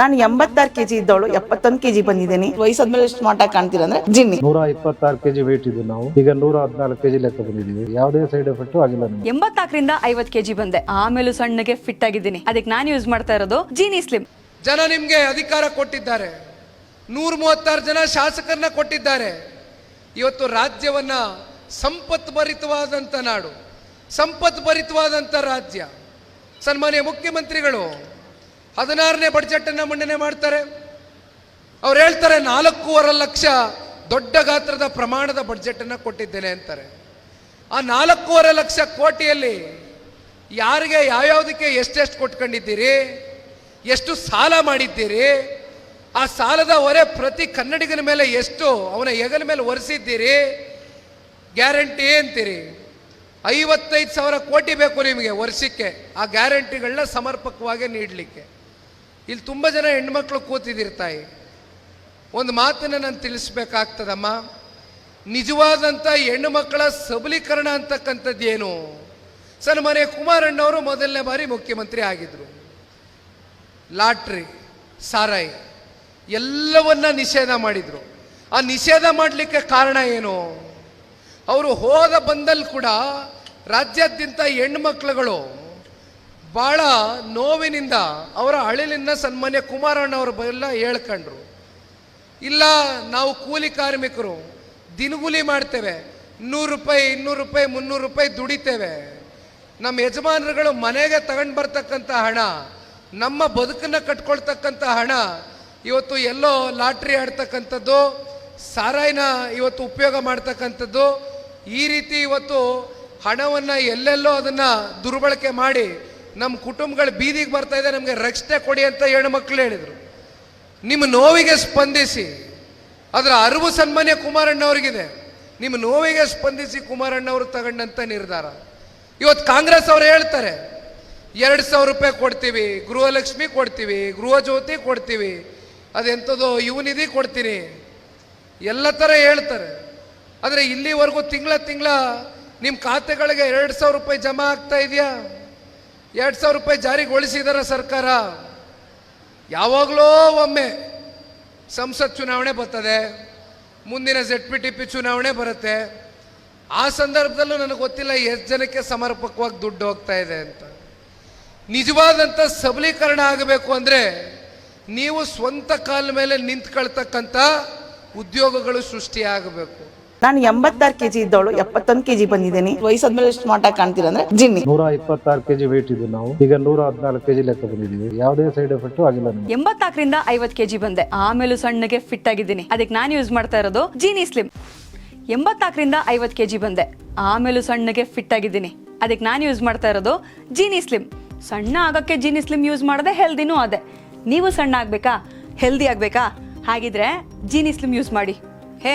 ನಾನು ಎಂಬತ್ತಾರು ಕೆಜಿ ಇದ್ದವಳು ಎಪ್ಪತ್ತೊಂದು ಕೆಜಿ ಬಂದಿದ್ದೀನಿ. ವಯಸ್ಸಾದ್ಮೇಲೆ ಸ್ಮಾರ್ಟ್ ಆಗಿ ಕಾಣ್ತೀರ ಅಂದ್ರೆ ಜಿನ್ನಿ. ನೂರ ಇಪ್ಪತ್ತಾರು ಕೆಜಿ ವೇಟ್ ಇದ್ದು ನಾವು. ಈಗ ನೂರ ಹದಿನಾಲ್ಕು ಕೆಜಿ ಲೆಕ್ಕ ಬಂದಿದ್ದೀವಿ. ಯಾವುದೇ ಸೈಡ್ ಎಫೆಕ್ಟ್ ಆಗಿಲ್ಲ ಎಂಬತ್ತಾಕರಿಂದ ಎಂಬತ್ನಾಲ್ಕರಿಂದ ಐವತ್ ಕೆಜಿ ಬಂದೆ. ಆಮೇಲೆ ಸಣ್ಣಗೆ ಫಿಟ್ ಆಗಿದ್ದೀನಿ. ಅದಕ್ಕೆ ನಾನು ಯೂಸ್ ಮಾಡ್ತಾ ಇರೋದು ಜೀನಿ ಸ್ಲಿಮ್ ಜನ ನಿಮಗೆ ಅಧಿಕಾರ ಕೊಟ್ಟಿದ್ದಾರೆ. ನೂರ ಮೂವತ್ತಾರು ಜನ ಶಾಸಕರನ್ನ ಕೊಟ್ಟಿದ್ದಾರೆ. ಇವತ್ತು ರಾಜ್ಯವನ್ನ ಸಂಪತ್ ಭರಿತವಾದಂತ ನಾಡು ಸಂಪತ್ ಭರಿತವಾದಂತ ರಾಜ್ಯ. ಸನ್ಮಾನ್ಯ ಮುಖ್ಯಮಂತ್ರಿಗಳು ಹದಿನಾರನೇ ಬಡ್ಜೆಟನ್ನು ಮಂಡನೆ ಮಾಡ್ತಾರೆ. ಅವ್ರು ಹೇಳ್ತಾರೆ, ನಾಲ್ಕೂವರೆ ಲಕ್ಷ ದೊಡ್ಡ ಗಾತ್ರದ ಪ್ರಮಾಣದ ಬಡ್ಜೆಟನ್ನು ಕೊಟ್ಟಿದ್ದೇನೆ ಅಂತಾರೆ. ಆ ನಾಲ್ಕೂವರೆ ಲಕ್ಷ ಕೋಟಿಯಲ್ಲಿ ಯಾರಿಗೆ ಯಾವ್ಯಾವುದಕ್ಕೆ ಎಷ್ಟೆಷ್ಟು ಕೊಟ್ಕೊಂಡಿದ್ದೀರಿ, ಎಷ್ಟು ಸಾಲ ಮಾಡಿದ್ದೀರಿ, ಆ ಸಾಲದ ಹೊರೆ ಪ್ರತಿ ಕನ್ನಡಿಗನ ಮೇಲೆ ಎಷ್ಟು, ಅವನ ಹೆಗಲ ಮೇಲೆ ಒರೆಸಿದ್ದೀರಿ, ಗ್ಯಾರಂಟಿ ಅಂತೀರಿ. ಐವತ್ತೈದು ಸಾವಿರ ಕೋಟಿ ಬೇಕು ನಿಮಗೆ ವರ್ಷಕ್ಕೆ, ಆ ಗ್ಯಾರಂಟಿಗಳನ್ನ ಸಮರ್ಪಕವಾಗಿ ನೀಡಲಿಕ್ಕೆ. ಇಲ್ಲಿ ತುಂಬ ಜನ ಹೆಣ್ಮಕ್ಳು ಕೂತಿದ್ದೀರಿ ತಾಯಿ ಒಂದು ಮಾತನ್ನು ನಾನು ತಿಳಿಸ್ಬೇಕಾಗ್ತದಮ್ಮ? ನಿಜವಾದಂಥ ಹೆಣ್ಣು ಮಕ್ಕಳ ಸಬಲೀಕರಣ ಅಂತಕ್ಕಂಥದ್ದು ಏನು ಸನ್ಮಾನ್ಯ ಕುಮಾರಣ್ಣವರು ಮೊದಲನೇ ಬಾರಿ ಮುಖ್ಯಮಂತ್ರಿ ಆಗಿದ್ರು. ಲಾಟ್ರಿ, ಸಾರಾಯಿ ಎಲ್ಲವನ್ನ ನಿಷೇಧ ಮಾಡಿದ್ರು. ಆ ನಿಷೇಧ ಮಾಡಲಿಕ್ಕೆ ಕಾರಣ ಏನು? ಅವರು ಹೋದ ಬಂದಲ್ಲಿ ಕೂಡ ರಾಜ್ಯಾದ್ಯಂತ ಹೆಣ್ಮಕ್ಳುಗಳು ಭಾಳ ನೋವಿನಿಂದ ಅವರ ಅಳಿಲಿನ ಸನ್ಮಾನ್ಯ ಕುಮಾರಣ್ಣವ್ರ ಎಲ್ಲ ಹೇಳ್ಕೊಂಡ್ರು. ಇಲ್ಲ, ನಾವು ಕೂಲಿ ಕಾರ್ಮಿಕರು, ದಿನಗೂಲಿ ಮಾಡ್ತೇವೆ, ನೂರು ರೂಪಾಯಿ, ಇನ್ನೂರು ರೂಪಾಯಿ, ಮುನ್ನೂರು ರೂಪಾಯಿ ದುಡಿತೇವೆ. ನಮ್ಮ ಯಜಮಾನರುಗಳು ಮನೆಗೆ ತಗೊಂಡು ಬರ್ತಕ್ಕಂಥ ಹಣ, ನಮ್ಮ ಬದುಕನ್ನು ಕಟ್ಕೊಳ್ತಕ್ಕಂಥ ಹಣ, ಇವತ್ತು ಎಲ್ಲೋ ಲಾಟ್ರಿ ಆಡ್ತಕ್ಕಂಥದ್ದು, ಸಾರಾಯಿನ ಇವತ್ತು ಉಪಯೋಗ ಮಾಡ್ತಕ್ಕಂಥದ್ದು, ಈ ರೀತಿ ಇವತ್ತು ಹಣವನ್ನು ಎಲ್ಲೆಲ್ಲೋ ಅದನ್ನು ದುರ್ಬಳಕೆ ಮಾಡಿ ನಮ್ಮ ಕುಟುಂಬಗಳು ಬೀದಿಗೆ ಬರ್ತಾ ಇದೆ, ನಮಗೆ ರಕ್ಷಣೆ ಕೊಡಿ ಅಂತ ಹೆಣ್ಣು ಮಕ್ಕಳು ಹೇಳಿದರು. ನಿಮ್ಮ ನೋವಿಗೆ ಸ್ಪಂದಿಸಿ, ಅದರ ಅರಿವು ಸನ್ಮಾನ್ಯ ಕುಮಾರಣ್ಣವ್ರಿಗಿದೆ. ನಿಮ್ಮ ನೋವಿಗೆ ಸ್ಪಂದಿಸಿ ಕುಮಾರಣ್ಣವರು ತಗೊಂಡಂತ ನಿರ್ಧಾರ. ಇವತ್ತು ಕಾಂಗ್ರೆಸ್ ಅವರು ಹೇಳ್ತಾರೆ, ಎರಡು ಸಾವಿರ ರೂಪಾಯಿ ಕೊಡ್ತೀವಿ, ಗೃಹಲಕ್ಷ್ಮಿ ಕೊಡ್ತೀವಿ ಗೃಹ ಜ್ಯೋತಿ ಕೊಡ್ತೀವಿ ಅದೆಂಥದ್ದು ಯುವನಿಧಿ ಕೊಡ್ತೀನಿ. ಎಲ್ಲ ಥರ ಹೇಳ್ತಾರೆ. ಆದರೆ ಇಲ್ಲಿವರೆಗೂ ತಿಂಗಳ ತಿಂಗಳ ನಿಮ್ಮ ಖಾತೆಗಳಿಗೆ ಎರಡು ಸಾವಿರ ರೂಪಾಯಿ ಜಮಾ ಆಗ್ತಾ ಇದೆಯಾ? ಎರಡು ಸಾವಿರ ರೂಪಾಯಿ ಜಾರಿಗೊಳಿಸಿದಾರ ಸರ್ಕಾರ, ಯಾವಾಗಲೋ ಒಮ್ಮೆ ಸಂಸತ್ ಚುನಾವಣೆ ಬರ್ತದೆ, ಮುಂದಿನ ಜೆಡ್ ಪಿ ಟಿ ಪಿ ಚುನಾವಣೆ ಬರುತ್ತೆ. ಆ ಸಂದರ್ಭದಲ್ಲೂ ನನಗೆ ಗೊತ್ತಿಲ್ಲ ಎಷ್ಟು ಜನಕ್ಕೆ ಸಮರ್ಪಕವಾಗಿ ದುಡ್ಡು ಹೋಗ್ತಾ ಇದೆ ಅಂತ. ನಿಜವಾದಂಥ ಸಬಲೀಕರಣ ಆಗಬೇಕು ಅಂದರೆ ನೀವು ಸ್ವಂತ ಕಾಲ ಮೇಲೆ ನಿಂತ್ಕೊಳ್ತಕ್ಕಂಥ ಉದ್ಯೋಗಗಳು ಸೃಷ್ಟಿಯಾಗಬೇಕು. ನಾನು ಎಂಬತ್ತಾರು ಕೆಜಿ ಇದ್ದವಳು ಎಪ್ಪತ್ತೊಂದು ಕೆಜಿ ಬಂದಿದ್ದೀನಿ. ವಯಸ್ಸಾದ್ಮೇಲೆ ಸ್ಮಾರ್ಟ್ ಆಗಿ ಕಾಣ್ತೀರ ಅಂದ್ರೆ ಜಿನ್ನಿ. ನೂರ ಇಪ್ಪತ್ತಾರು ಕೆಜಿ ವೇಟ್ ಇದ್ದು ನಾವು. ಈಗ ನೂರ ಹದಿನಾಲ್ಕು ಕೆಜಿ ಲೆಕ್ಕ ಬಂದಿದ್ದೀವಿ. ಯಾವುದೇ ಸೈಡ್ ಎಫೆಕ್ಟ್ ಆಗಿಲ್ಲ ನಮಗೆ. ಎಂಬತ್ನಾಲ್ಕರಿಂದ ಐವತ್ ಕೆಜಿ ಬಂದೆ. ಆಮೇಲೂ ಸಣ್ಣಗೆ ಫಿಟ್ ಆಗಿದ್ದೀನಿ. ಅದಕ್ಕೆ ನಾನು ಯೂಸ್ ಮಾಡ್ತಾ ಇರೋದು ಜೀನಿ ಸ್ಲಿಮ್ ಎಂಬತ್ನಾಲ್ಕರಿಂದ ಐವತ್ ಕೆಜಿ ಬಂದೆ. ಆಮೇಲೂ ಸಣ್ಣಗೆ ಫಿಟ್ ಆಗಿದ್ದೀನಿ. ಅದಕ್ಕೆ ನಾನು ಯೂಸ್ ಮಾಡ್ತಾ ಇರೋದು ಜೀನಿ ಸ್ಲಿಮ್ ಸಣ್ಣ ಆಗಕ್ಕೆ ಜೀನಿ ಸ್ಲಿಮ್ ಯೂಸ್ ಮಾಡದೆ ಹೆಲ್ದಿನೂ ಅದೇ. ನೀವು ಸಣ್ಣ ಆಗ್ಬೇಕಾ? ಹೆಲ್ದಿ ಆಗ್ಬೇಕಾ? ಹಾಗಿದ್ರೆ ಜೀನಿ ಸ್ಲಿಮ್ ಯೂಸ್ ಮಾಡಿ. ಹೇ